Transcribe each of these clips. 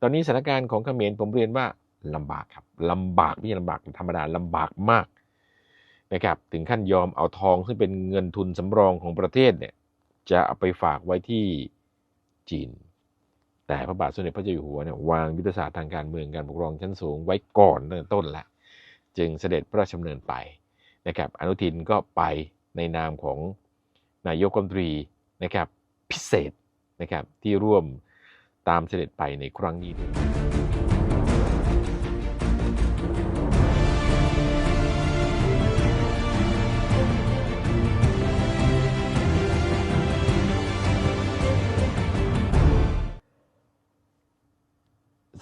ตอนนี้สถานการณ์ของเขมรผมเรียนว่าลำบากครับลำบากไม่ใช่ลำบากธรรมดาลำบากมากนะครับถึงขั้นยอมเอาทองซึ่งเป็นเงินทุนสำรองของประเทศเนี่ยจะเอาไปฝากไว้ที่จีน แต่พระบาทสมเด็จพระเจ้าอยู่หัวเนี่ยวางยุทธศาสตร์ทางการเมืองการปกครองชั้นสูงไว้ก่อนตั้งแต่ต้นแล้วจึงเสด็จพระราชดำเนินไปนะครับอนุทินก็ไปในนามของนายกรัฐมนตรีนะครับพิเศษนะครับที่ร่วม ตามเสด็จไปในครั้งนี้ด้วย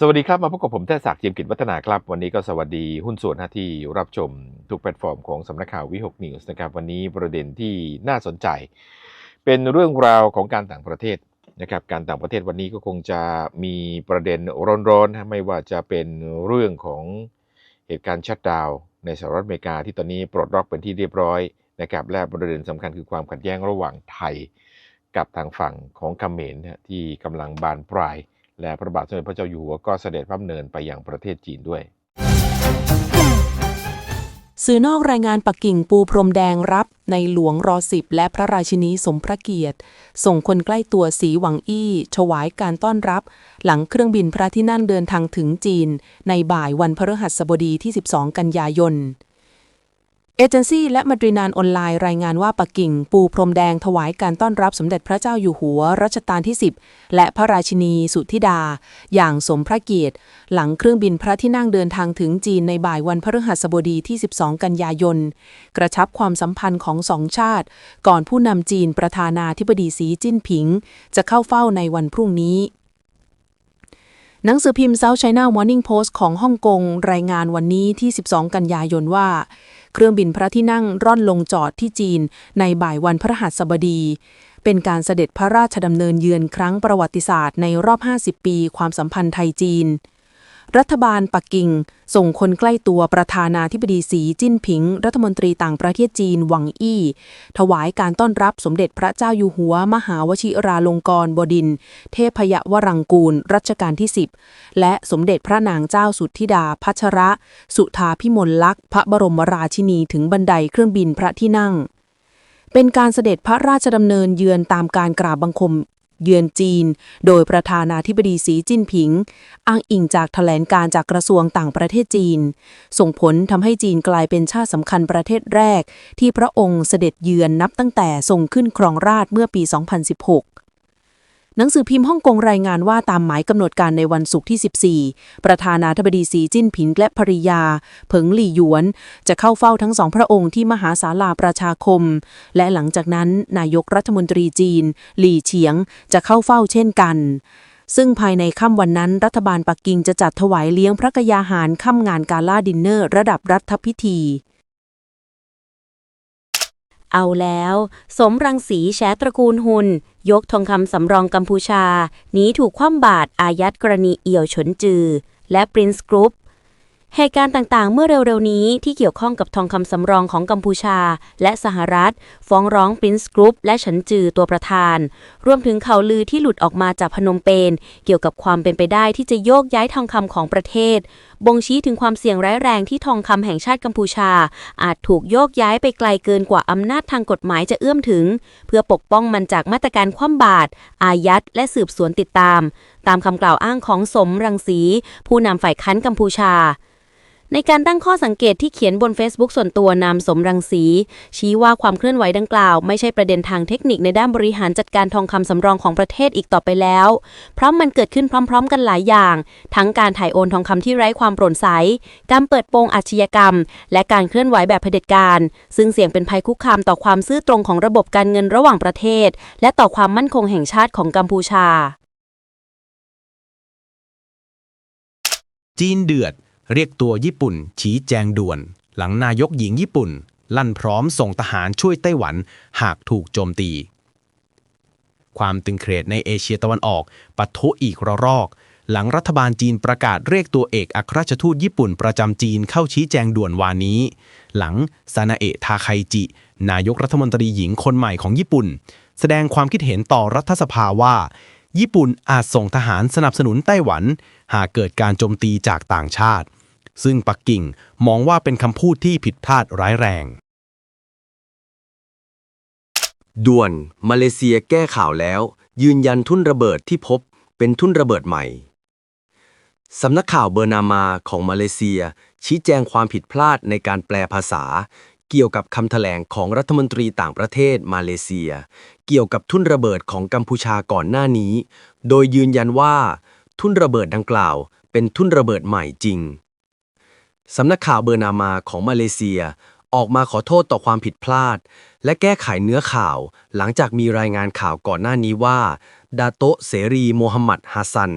สวัสดีครับ มาพบกับผมแท้ศักดิ์เจียมกิจวัฒนาครับ วันนี้ก็สวัสดีหุ้นส่วนที่รับชมทุกแพลตฟอร์มของสำนักข่าววิหกนิวส์นะครับ วันนี้ประเด็นที่น่าสนใจ เป็นเรื่องราวของการต่างประเทศ นะครับการต่างประเทศวันนี้ก็คงจะมีประเด็นร้อนๆนะไม่ว่าจะเป็นเรื่องของเหตุการณ์ชัดดาวในสหรัฐอเมริกาที่ตอนนี้ปลดล็อกเป็นที่เรียบร้อยนะครับและประเด็นสำคัญคือความขัดแย้งระหว่างไทย กับทางฝั่งของเขมรนะที่กำลังบานปลาย และพระบาทสมเด็จพระเจ้าอยู่หัวก็เสด็จพระดำเนินไปยังประเทศจีนด้วย สื่อนอกรายงานปักกิ่งปูพรมแดงรับในหลวงรอสิบและพระราชินีสมพระเกียรติ ส่งคนใกล้ตัวสีหวังอี้ถวายการต้อนรับ หลังเครื่องบินพระที่นั่งเดินทางถึงจีน ในบ่ายวันพฤหัสบดีที่ 12 กันยายน เอเจนซี่และมาดรีนานออนไลน์รายงานว่าปักกิ่ง ปูพรมแดงถวายการต้อนรับสมเด็จพระเจ้าอยู่หัวรัชกาลที่ 10 และพระราชินีสุทธิดา อย่างสมพระเกียรติ หลังเครื่องบินพระที่นั่งเดินทางถึงจีนในบ่ายวันพฤหัสบดีที่ 12 กันยายน กระชับความสัมพันธ์ของสองชาติ ก่อนผู้นำจีนประธานาธิบดีสีจิ้นผิง จะเข้าเฝ้าในวันพรุ่งนี้หนังสือพิมพ์ South China Morning Post ของฮ่องกงรายงานวันนี้ที่ 12 กันยายนว่า เครื่องบินพระที่นั่งร่อนลงจอดที่จีน ในบ่ายวันพระหัสบดี เป็นการเสด็จพระราชดำเนินเยือนครั้งประวัติศาสตร์ในรอบ 50 ปี ความสัมพันธ์ไทยจีน รัฐบาลปักกิ่ง ส่งคนใกล้ตัวประธานาธิบดีสีจิ้นผิง รัฐมนตรีต่างประเทศจีนหวังอี้ ถวายการต้อนรับสมเด็จพระเจ้าอยู่หัว มหาวชิราลงกรณ์บดินทรเทพยวรังกูล รัชกาลที่ 10 และสมเด็จพระนางเจ้าสุทธิดาพัชระ สุธาพิมลลักษณ์พระบรมราชินีถึงบันไดเครื่องบินพระที่นั่งเป็นการเสด็จพระราชดำเนินเยือนตามการกราบบังคม เยือนจีน โดยประธานาธิบดีสีจิ้นผิง อ้างอิงจากแถลงการจากกระทรวงต่างประเทศจีน ส่งผลทำให้จีนกลายเป็นชาติสำคัญประเทศแรก ที่พระองค์เสด็จเยือนนับตั้งแต่ทรงขึ้นครองราชเมื่อปี 2016 หนังสือพิมพ์ฮ่องกงรายงานว่าตามหมายกำหนดการในวันศุกร์ที่ 14 ประธานาธิบดีสีจิ้นผิงและภริยา เผิงหลี่หยวน จะเข้าเฝ้าทั้งสองพระองค์ที่มหาศาลาประชาคม และหลังจากนั้นนายกรัฐมนตรีจีน หลี่เฉียง จะเข้าเฝ้าเช่นกันซึ่งภายในค่ำวันนั้นรัฐบาลปักกิ่งจะจัดถวายเลี้ยงพระกยาหารค่ำงานกาล่าดินเนอร์ระดับรัฐพิธี เอาแล้ว สมรังสีแฉตระกูลหุน ยกทองคำสำรองกัมพูชา หนีถูกคว่ำบาตรอายัดกรณีเอี่ยวฉนจือ และปรินซ์กรุ๊ป เหตุการณ์ต่างๆ เมื่อเร็วๆ นี้ที่เกี่ยวข้องกับทองคำสำรองของกัมพูชา และสหรัฐ ฟ้องร้องปรินซ์กรุ๊ปและฉันจือตัวประธาน รวมถึงข่าวลือที่หลุดออกมาจากพนมเปญเกี่ยวกับความเป็นไปได้ที่จะโยกย้ายทองคำของประเทศ บ่งชี้ถึงความเสี่ยงร้ายแรงที่ทองคำแห่งชาติกัมพูชา อาจถูกโยกย้ายไปไกลเกินกว่าอำนาจทางกฎหมายจะเอื้อมถึง เพื่อปกป้องมันจากมาตรการคว่ำบาตรอายัด และสืบสวนติดตาม ตามคำกล่าวอ้างของสมรังสี ผู้นำฝ่ายค้านกัมพูชา ในการตั้งข้อสังเกตที่เขียนบน Facebook ส่วนตัวนามสมรังสี ชี้ว่าความเคลื่อนไหวดังกล่าว ไม่ใช่ประเด็นทางเทคนิคในด้านบริหารจัดการทองคำสำรองของประเทศอีกต่อไปแล้ว เพราะมันเกิดขึ้นพร้อม ๆ กันหลายอย่าง ทั้งการถ่ายโอนทองคำที่ไร้ความโปร่งใส การเปิดโปงอาชญากรรม และการเคลื่อนไหวแบบเผด็จการ ซึ่งเสี่ยงเป็นภัยคุกคามต่อความซื่อตรงของระบบการเงินระหว่างประเทศ และต่อความมั่นคงแห่งชาติของกัมพูชา จีนเดือด เรียกตัวญี่ปุ่น ชี้แจงด่วน หลังนายกหญิงญี่ปุ่น ลั่นพร้อมส่งทหารช่วยไต้หวันหากถูกโจมตี ความตึงเครียดในเอเชียตะวันออกปะทุอีกระรอก หลังรัฐบาลจีนประกาศเรียกตัวเอกอัครราชทูตญี่ปุ่นประจำจีนเข้าชี้แจงด่วนวานนี้ หลังซานาเอะทาไคจิ นายกรัฐมนตรีหญิงคนใหม่ของญี่ปุ่น แสดงความคิดเห็นต่อรัฐสภาว่าญี่ปุ่นอาจส่งทหารสนับสนุนไต้หวัน หากเกิดการโจมตีจากต่างชาติ ซึ่งปักกิ่งมองว่าเป็นคำพูดที่ผิดพลาดร้ายแรง ด่วน มาเลเซียแก้ข่าวแล้ว ยืนยันทุ่นระเบิดที่พบเป็นทุ่นระเบิดใหม่ สำนักข่าวเบอร์นามาของมาเลเซีย ชี้แจงความผิดพลาดในการแปลภาษา เกี่ยวกับคำแถลงของรัฐมนตรีต่างประเทศมาเลเซีย เกี่ยวกับทุ่นระเบิดของกัมพูชาก่อนหน้านี้ โดยยืนยันว่า ทุ่นระเบิดดังกล่าว เป็นทุ่นระเบิดใหม่จริง สำนักข่าวเบอร์นามาของมาเลเซีย ออกมาขอโทษต่อความผิดพลาด และแก้ไขเนื้อข่าว หลังจากมีรายงานข่าวก่อนหน้านี้ว่า ดาโตเสรีโมฮัมหมัดฮัสซัน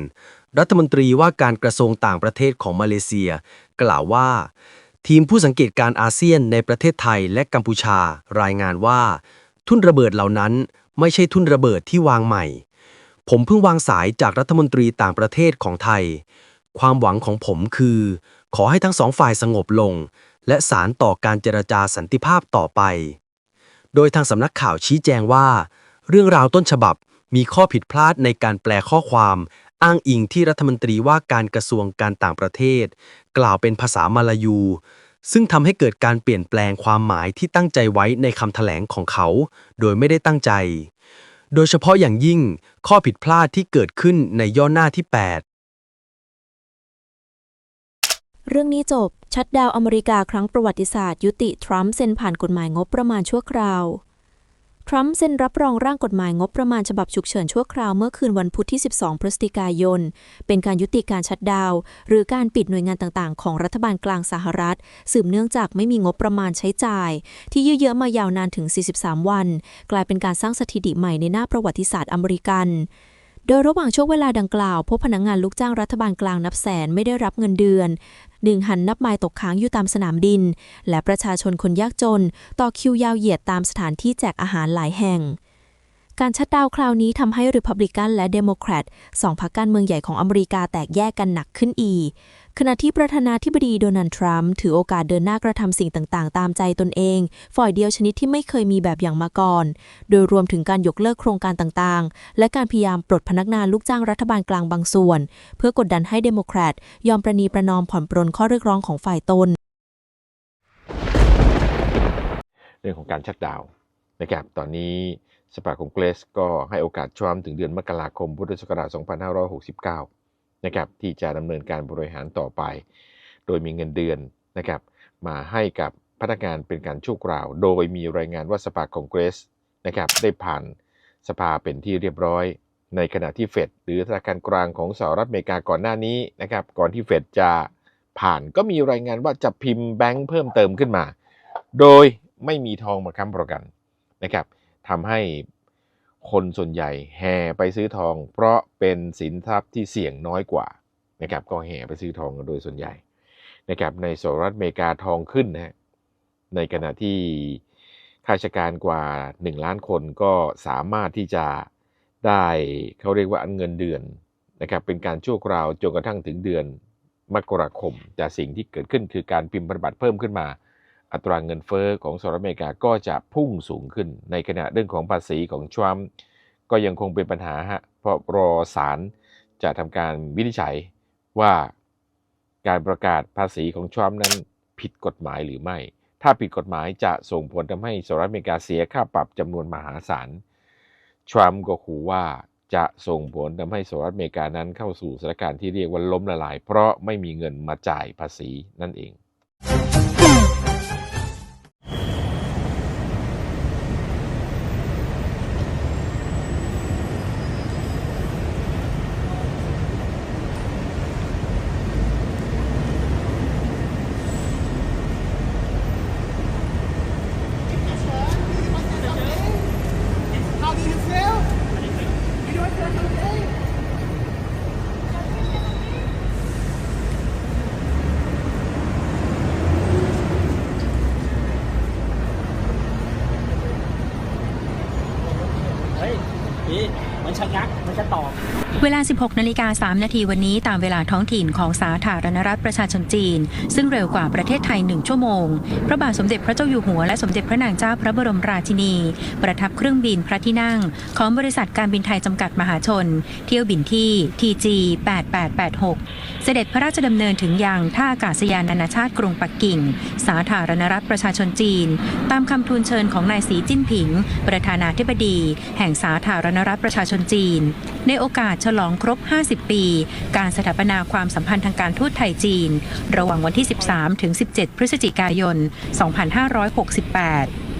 รัฐมนตรีว่าการกระทรวงต่างประเทศของมาเลเซีย กล่าวว่า ทีมผู้สังเกตการอาเซียนในประเทศไทยและกัมพูชา รายงานว่า ทุ่นระเบิดเหล่านั้นไม่ใช่ทุ่นระเบิดที่วางใหม่ ผมเพิ่งวางสายจากรัฐมนตรีต่างประเทศของไทย ความหวังของผมคือ ขอให้ทั้งสองฝ่ายสงบลง และสารต่อการเจรจาสันติภาพต่อไป โดยทางสำนักข่าวชี้แจงว่า เรื่องราวต้นฉบับมีข้อผิดพลาดในการแปลข้อความอ้างอิงที่รัฐมนตรีว่าการกระทรวงการต่างประเทศ กล่าวเป็นภาษามาลายู ซึ่งทำให้เกิดการเปลี่ยนแปลงความหมายที่ตั้งใจไว้ในคำแถลงของเขา โดยไม่ได้ตั้งใจ โดยเฉพาะอย่างยิ่งข้อผิดพลาดที่เกิดขึ้นในย่อหน้าที่8 เรื่องนี้จบ ชัดดาวอเมริกาครั้งประวัติศาสตร์ ยุติทรัมป์เซ็นผ่านกฎหมายงบประมาณชั่วคราว ทรัมป์เซ็นรับรองร่างกฎหมายงบประมาณฉบับฉุกเฉินชั่วคราวเมื่อคืนวันพุธที่ 12 พฤศจิกายน เป็นการยุติการชัดดาว หรือการปิดหน่วยงานต่างๆ ของรัฐบาลกลางสหรัฐ สืบเนื่องจากไม่มีงบประมาณใช้จ่าย ที่ยืดเยื้อมายาวนานถึง 43 วัน กลายเป็นการสร้างสถิติใหม่ในหน้าประวัติศาสตร์อเมริกันโดยระหว่างช่วงเวลาดังกล่าว พบพนักงงานลูกจ้างรัฐบาลกลางนับแสนไม่ได้รับเงินเดือน หันนับไม้ตกค้างอยู่ตามสนามบิน และประชาชนคนยากจน ต่อคิวยาวเหยียดตามสถานที่แจกอาหารหลายแห่ง การชัดดาวคราวนี้ทำให้ริพับลิกันและเดโมแครตสองพรรคการเมืองใหญ่ของอเมริกาแตกแยกกันหนักขึ้นอีก ขณะที่ประธานาธิบดีโดนัลด์ทรัมป์ถือโอกาสเดินหน้ากระทำสิ่งต่างๆ ตามใจตนเอง ฝ่ายเดียวชนิดที่ไม่เคยมีแบบอย่างมาก่อน โดยรวมถึงการยกเลิกโครงการต่างๆ และการพยายามปลดพนักงานลูกจ้างรัฐบาลกลางบางส่วน เพื่อกดดันให้เดโมแครตยอมประนีประนอมผ่อนปรนข้อเรียกร้องของฝ่ายตน เรื่องของการชัดดาวนะครับตอนนี้ สภาคองเกรสก็ให้โอกาสทรัมป์ถึงเดือนมกราคมพุทธศักราช2569 นะครับ ที่จะดำเนินการบริหารต่อไป โดยมีเงินเดือนนะครับ มาให้กับพนักงานเป็นการชั่วคราว โดยมีรายงานว่าสภาคองเกรสนะครับได้ผ่านสภาเป็นที่เรียบร้อย ในขณะที่เฟดหรือธนาคารกลางของสหรัฐอเมริกาก่อนหน้านี้นะครับ ก่อนที่เฟดจะผ่านก็มีรายงานว่าจะพิมพ์แบงค์เพิ่มเติมขึ้นมา โดยไม่มีทองมาค้ำประกันนะครับ ทำให้คนส่วนใหญ่แห่ไปซื้อทอง เพราะเป็นสินทรัพย์ที่เสี่ยงน้อยกว่านะครับก็แห่ไปซื้อทองโดยส่วนใหญ่นะครับในสหรัฐอเมริกาทองขึ้นนะฮะในขณะที่ข้าราชการกว่า 1 ล้านคนก็สามารถที่จะได้เขาเรียกว่าเงินเดือนนะครับเป็นการชั่วคราวจนกระทั่งถึงเดือนมกราคมแต่สิ่งที่เกิดขึ้นคือการพิมพ์พันธบัตรเพิ่มขึ้นมา อัตราเงินเฟอ้อของสหรัฐอเมริกาก็จะพุ่งสูงขึ้น ในขณะเรื่องของภาษีของทรัมป์ก็ยังคงเป็นปัญหาฮะเพราะรอศาลจะทำการวินิจฉัยว่าการประกาศภาษีของทรัมป์นั้นผิดกฎหมายหรือไม่ ถ้าผิดกฎหมายจะส่งผลทำให้สหรัฐอเมริกาเสียค่าปรับจำนวนมหาศาลทรัมป์ก็ขู่ว่าจะส่งผลทำให้สหรัฐอเมริกานั้นเข้าสู่สถานการณ์ที่เรียกว่าล้มละลาย เพราะไม่มีเงินมาจ่ายภาษีนั่นเอง ลา 16 นาฬิกา 3 นาทีวันนี้ตามเวลาท้องถิ่นของสาธารณรัฐประชาชนจีน ซึ่งเร็วกว่าประเทศไทย 1 ชั่วโมง พระบาทสมเด็จพระเจ้าอยู่หัวและสมเด็จพระนางเจ้าพระบรมราชินี ประทับเครื่องบินพระที่นั่ง ของบริษัทการบินไทยจำกัดมหาชน เที่ยวบินที่ TG 8886 เสด็จพระราชดำเนินถึงยังท่าอากาศยานนานาชาติกรุงปักกิ่ง สาธารณรัฐประชาชนจีน ตามคำทูลเชิญของนายสีจิ้นผิง ประธานาธิบดี แห่งสาธารณรัฐประชาชนจีน ในโอกาสฉลองครบ 50 ปี การสถาปนาความสัมพันธ์ทางการทูตไทยจีน ระหว่างวันที่ 13 ถึง 17 พฤศจิกายน 2568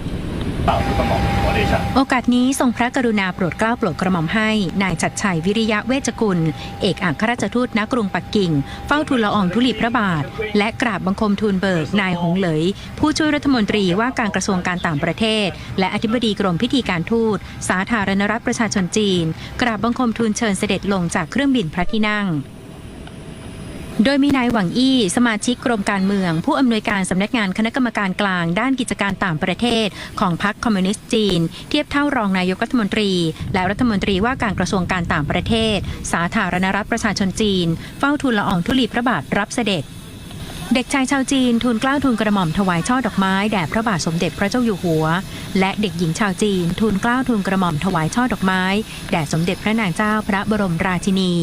โอกาสนี้ทรงพระกรุณาโปรดเกล้าโปรดกระหม่อมให้ นายจัดชัยวิริยะเวชกุล เอกอัครราชทูตณกรุงปักกิ่ง เฝ้าทูลละอองธุลีพระบาท และกราบบังคมทูลเบิก นายหงเหลย ผู้ช่วยรัฐมนตรีว่าการกระทรวงการต่างประเทศ และอธิบดีกรมพิธีการทูต สาธารณรัฐประชาชนจีน กราบบังคมทูลเชิญเสด็จลงจากเครื่องบินพระที่นั่ง โดยมีนายหวังอี้สมาชิกกรมการเมือง ผู้อำนวยการสำนักงานคณะกรรมการกลาง ด้านกิจการต่างประเทศ ของพรรคคอมมิวนิสต์จีน เทียบเท่ารองนายกรัฐมนตรี และรัฐมนตรีว่าการกระทรวงการต่างประเทศ สาธารณรัฐประชาชนจีน เฝ้าทูลละอองธุลีพระบาทรับเสด็จเด็กชายชาวจีนทูลเกล้าทูลกระหม่อมถวายช่อดอกไม้แด่พระบาทสมเด็จพระเจ้าอยู่หัว และเด็กหญิงชาวจีนทูลเกล้าทูลกระหม่อมถวายช่อดอกไม้แด่สมเด็จพระนางเจ้าพระบรมราชินี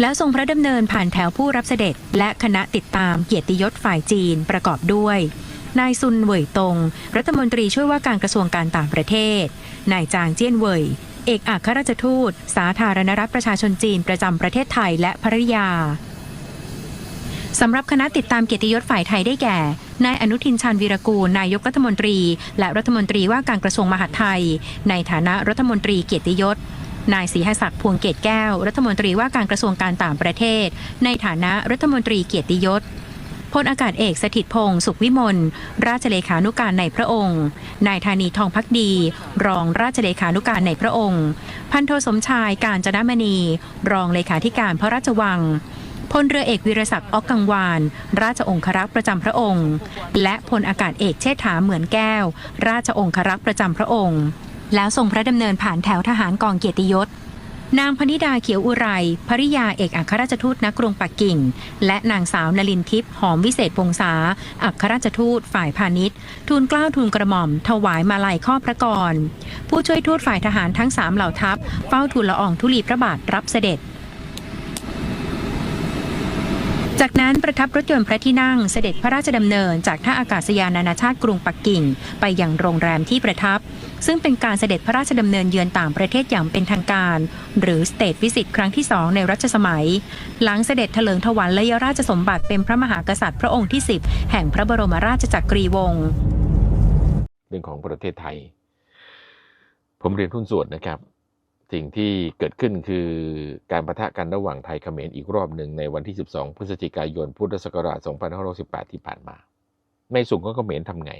แล้วทรงพระดำเนินผ่านแถวผู้รับเสด็จ และคณะติดตามเกียรติยศฝ่ายจีนประกอบด้วย นายซุนเหวยตง รัฐมนตรีช่วยว่าการกระทรวงการต่างประเทศ นายจางเจี้ยนเหวยเอกอัครราชทูต สาธารณรัฐประชาชนจีนประจำประเทศไทยและภริยาสำหรับคณะติดตามเกียรติยศฝ่ายไทยได้แก่ นายอนุทินชาญวีรกูล นายกรัฐมนตรี และรัฐมนตรีว่าการกระทรวงมหาดไทย ในฐานะรัฐมนตรีเกียรติยศ นายศรีหศักดิ์พวงเกตแก้ว รัฐมนตรีว่าการกระทรวงการต่างประเทศ ในฐานะรัฐมนตรีเกียรติยศพลอากาศเอกสถิตพงศ์สุขวิมลราชเลขานุการในพระองค์ นายธานีทองพักดี รองราชเลขานุการในพระองค์ พันโทสมชายการจนมณี รองเลขาธิการพระราชวังพลเรือเอกวิรศักดิ์ออกกังวาน ราชองครักษ์ประจำพระองค์ และพลอากาศเอกเชษฐาเหมือนแก้ว ราชองครักษ์ประจำพระองค์ แล้วทรงพระดำเนินผ่านแถวทหารกองเกียรติยศ นางพนิดาเขียวอุไรภริยาเอกอัครราชทูตณกรุงปักกิ่ง และนางสาวนลินทิพย์หอมวิเศษพงษาอัครราชทูตฝ่ายพาณิชย์ทูลเกล้าทูลกระหม่อม ถวายมาลัยข้อพระกร ผู้ช่วยทูตฝ่ายทหารทั้งสามเหล่าทัพเฝ้าทูลละอองธุลีพระบาทรับเสด็จจากนั้นประทับรถยนต์พระที่นั่งเสด็จพระราชดำเนินจากท่าอากาศยานนานาชาติกรุงปักกิ่ง ไปยังโรงแรมที่ประทับ ซึ่งเป็นการเสด็จพระราชดำเนินเยือนต่างประเทศอย่างเป็นทางการ หรือสเตทวิสิตครั้งที่สองในรัชสมัย หลังเสด็จเถลิงถวัลยราชสมบัติเป็นพระมหากษัตริย์พระองค์ที่ 10 แห่งพระบรมราชจักรีวงศ์เรื่องของประเทศไทย ผมเรียนทุนส่วนนะครับ สิ่งที่เกิดขึ้นคือการประทะกันระหว่างไทยเขมรอีกรอบหนึ่งในวันที่ 12 พฤศจิกายนพุทธศักราช2518 ที่ผ่านมา ในส่วนของเขมรทำไง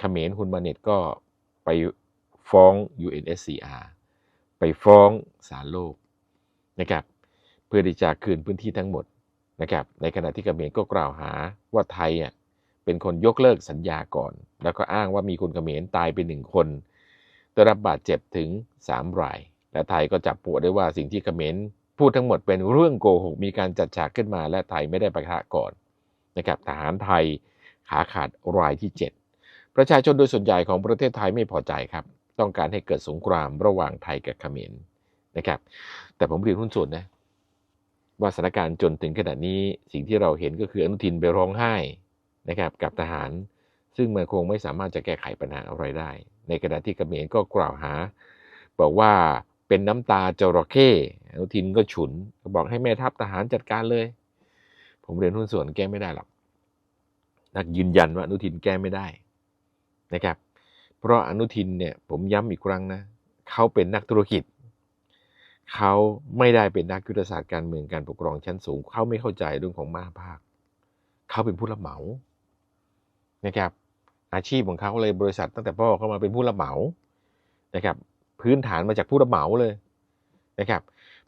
เขมรคุณมาเน็ตก็ไป ฟ้อง UNSCR ไปฟ้องศาลโลกนะครับเพื่อที่จะคืนพื้นที่ทั้งหมดนะครับในขณะที่เขมรก็กล่าวหาว่าไทยอะเป็นคนยกเลิกสัญญาก่อน แล้วก็อ้างว่ามีคนเขมรตายไปหนึ่งคนได้รับบาดเจ็บถึง 3 ราย และไทยก็จับปัวได้ว่าสิ่งที่เขมรพูดทั้งหมดเป็นเรื่องโกหกมีการจัดฉากขึ้นมา และไทยไม่ได้ประทะก่อนนะครับทหารไทยขาขาดรายที่ 7 ประชาชนโดยส่วนใหญ่ของประเทศไทยไม่พอใจครับ ต้องการให้เกิดสงครามระหว่างไทยกับเขมรนะครับ แต่ผมเรียนหุ้นส่วนนะว่าสถานการณ์จนถึงขนาดนี้สิ่งที่เราเห็นก็คืออนุทินไปร้องไห้นะครับกับทหาร ซึ่งมันคงไม่สามารถจะแก้ไขปัญหาอะไรได้ ในขณะที่เขมรก็กล่าวหา บอกว่าเป็นน้ำตาจระเข้อนุทินก็ฉุนก็บอกให้แม่ทัพทหารจัดการเลย ผมเรียนหุ้นส่วนแก้ไม่ได้หรอกนักยืนยันว่าอนุทินแก้ไม่ได้นะครับ เพราะอนุทินเนี่ยผมย้ำอีกครั้งนะเขาเป็นนักธุรกิจ เขาไม่ได้เป็นนักยุทธศาสตร์การเมืองการปกครองชั้นสูง เขาไม่เข้าใจเรื่องของมาภาค เขาเป็นผู้รับเหมานะครับ อาชีพของเขาเลยบริษัทตั้งแต่พ่อเข้ามาเป็นผู้รับเหมานะครับ พื้นฐานมาจากผู้รับเหมาเลยนะครับ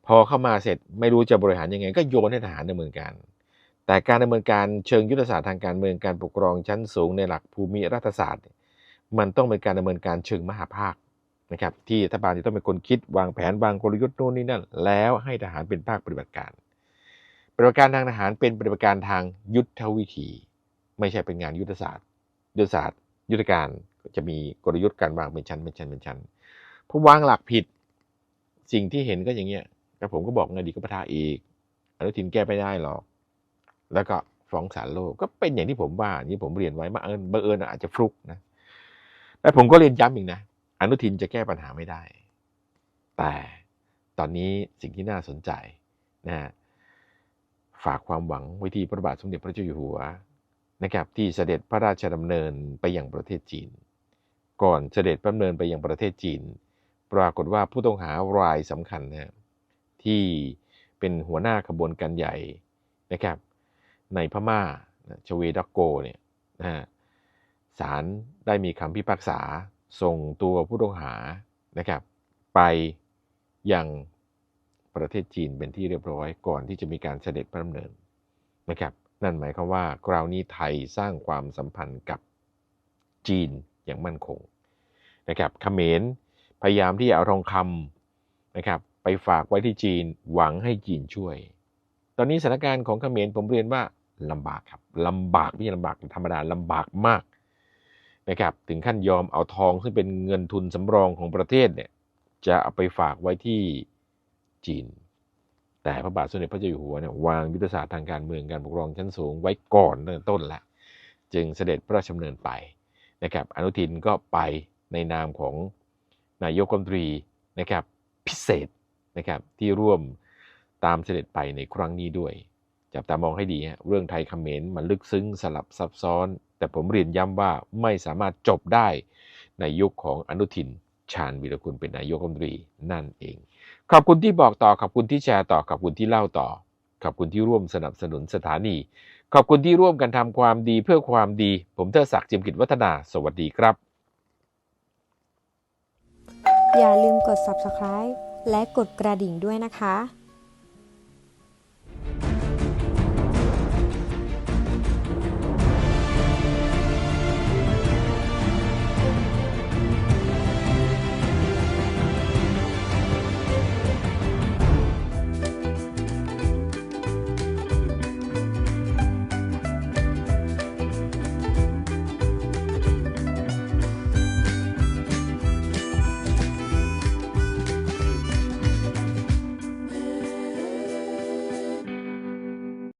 พอเข้ามาเสร็จไม่รู้จะบริหารยังไง ก็โยนให้ทหารดำเนินการ แต่การดำเนินการเชิงยุทธศาสตร์ทางการเมืองการปกครองชั้นสูงในหลักภูมิรัฐศาสตร์เนี่ย มันต้องเป็นการดำเนินการเชิงมหาภาคนะครับที่รัฐบาลจะต้องเป็นคนคิดวางแผนวางกลยุทธ์โน่นนี่นั่น แล้วให้ทหารเป็นภาคปฏิบัติการ ปฏิบัติการทางทหารเป็นปฏิบัติการทางยุทธวิธี ไม่ใช่เป็นงานยุทธศาสตร์ ยุทธศาสตร์ ยุทธการจะมีกลยุทธ์การวางเป็นชั้นเป็นชั้นเป็นชั้นเพอวางหลักผิดสิ่งที่เห็นก็อย่างเงี้ยแต่ผมก็บอกไงดีก็ประทาอีกอนุทินแก้ไม่ได้หรอก แล้วก็ฟ้องศาลโลกก็เป็นอย่างที่ผมว่าอย่างที่ผมเรียนไว้มาเอิญบังเอิญอาจจะฟลุกนะ แต่ผมก็เรียนย้ำอีกนะ อนุทินจะแก้ปัญหาไม่ได้ แต่ตอนนี้สิ่งที่น่าสนใจนะฝากความหวังไว้ที่พระบาทสมเด็จพระเจ้าอยู่หัวนะครับที่เสด็จพระราชดำเนินไปยังประเทศจีน ก่อนเสด็จพระดำเนินไปยังประเทศจีน ปรากฏว่าผู้ต้องหารายสำคัญนะที่เป็นหัวหน้าขบวนการใหญ่นะครับในพม่าชเวดักโกเนี่ยนะฮะ ศาลได้มีคำพิพากษาส่งตัวผู้ต้องหานะครับ ไปยังประเทศจีนเป็นที่เรียบร้อยก่อนที่จะมีการเสด็จพระดำเนินนะครับ นั่นหมายความว่าคราวนี้ไทยสร้างความสัมพันธ์กับจีนอย่างมั่นคงนะครับเขมรพยายามที่จะเอาทองคำนะครับ ไปฝากไว้ที่จีนหวังให้จีนช่วย ตอนนี้สถานการณ์ของเขมรผมเรียนว่าลำบากครับลำบากไม่ใช่ลำบากธรรมดาลำบากมาก นะครับถึงขั้นยอมเอาทองซึ่งเป็นเงินทุนสำรองของประเทศเนี่ยจะเอาไปฝากไว้ที่จีน แต่พระบาทสมเด็จพระเจ้าอยู่หัวเนี่ยวางยุทธศาสตร์ทางการเมืองการปกครองชั้นสูงไว้ก่อนตั้งต่ต้นแล้วจึงเสด็จพระราชดำเนินไปนะครับอนุทินก็ไปในนามของนายกรัฐมนตรีนะครับพิเศษนะครับที่ร่วมตามเสด็จไปในครั้งนี้ด้วย จับตามองให้ดีฮะเรื่องไทยเขมรมันลึกซึ้งสลับซับซ้อน แต่ผมเรียนย้ำว่าไม่สามารถจบได้ในยุคของอนุทิน ชาญวีรกุลเป็นนายกรัฐมนตรีนั่นเอง ขอบคุณที่บอกต่อขอบคุณที่แชร์ต่อขอบคุณที่เล่าต่อ ขอบคุณที่ร่วมสนับสนุนสถานี ขอบคุณที่ร่วมกันทำความดีเพื่อความดี ผมเทอศักดิ์จิมกิจวัฒนา สวัสดีครับ อย่าลืมกด subscribe และกดกระดิ่งด้วยนะคะ